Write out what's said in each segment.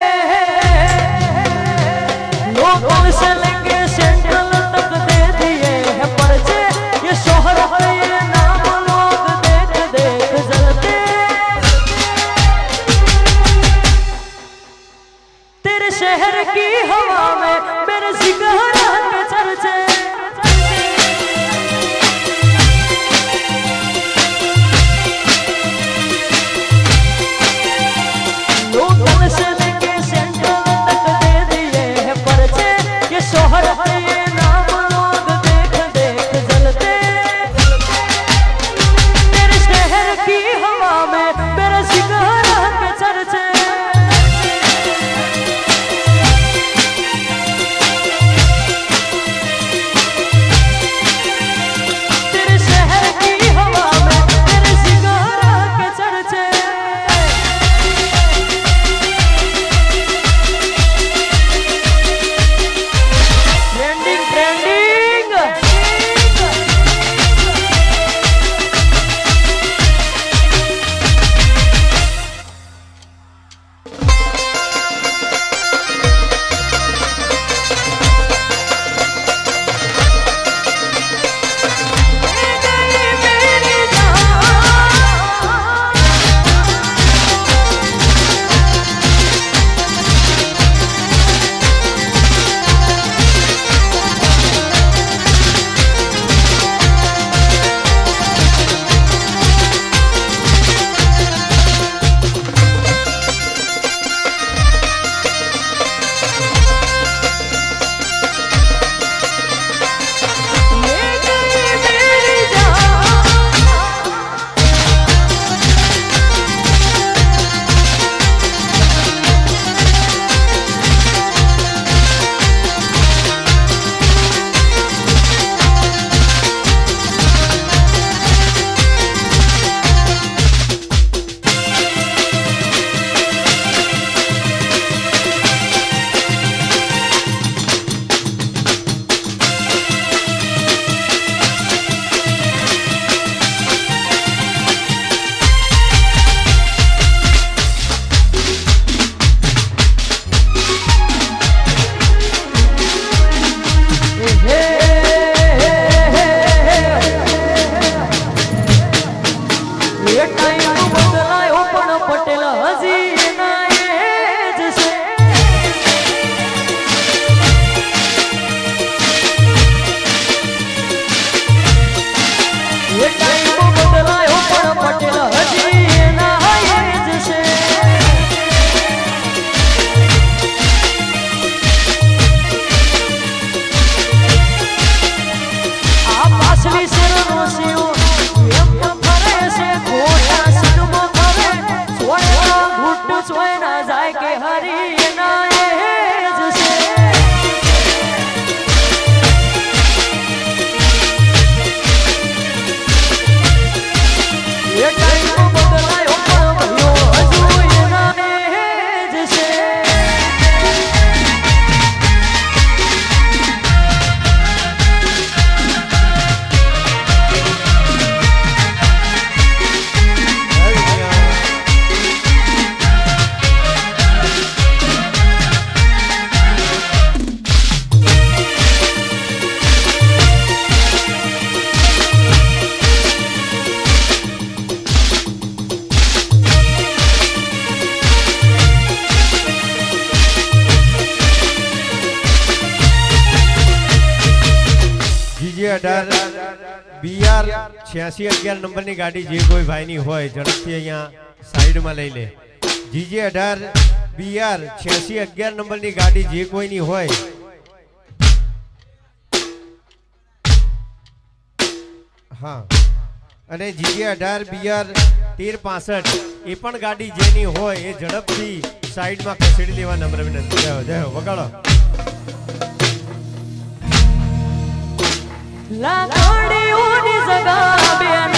hey, hey. 啊！બીજે અઢાર BR છ્યાસી અગિયાર નંબરની ગાડી જે કોઈ ભાઈની હોય, ઝડપથી અહીંયા સાઈડમાં લઈ લે. જીજે અઢાર બીઆર છ્યાસી અગિયાર નંબરની ગાડી જે કોઈની હોય. હા. અને જીજે અઢાર બીઆર તેર, પાસઠ, એ પણ ગાડી જેની હોય, એ ઝડપથી સાઈડમાં ખસેડી લેવા નમ્ર વિનંતી. વગાડો. લાખોડી ઉડી જગા બેન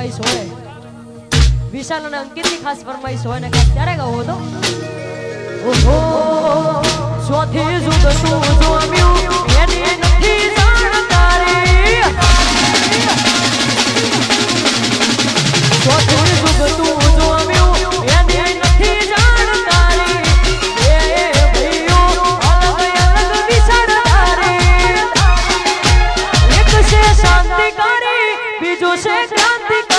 ફરમાઈશ હોય. વિશાલ અને અંકિતની ખાસ ફરમાઈશ હોય ને કાંઈક ત્યારે ગાવો તો ઓહો સ્વાથી જુદતું જોમ્યું એની નથી જાણકારી. જુદતું બીજું છે નથી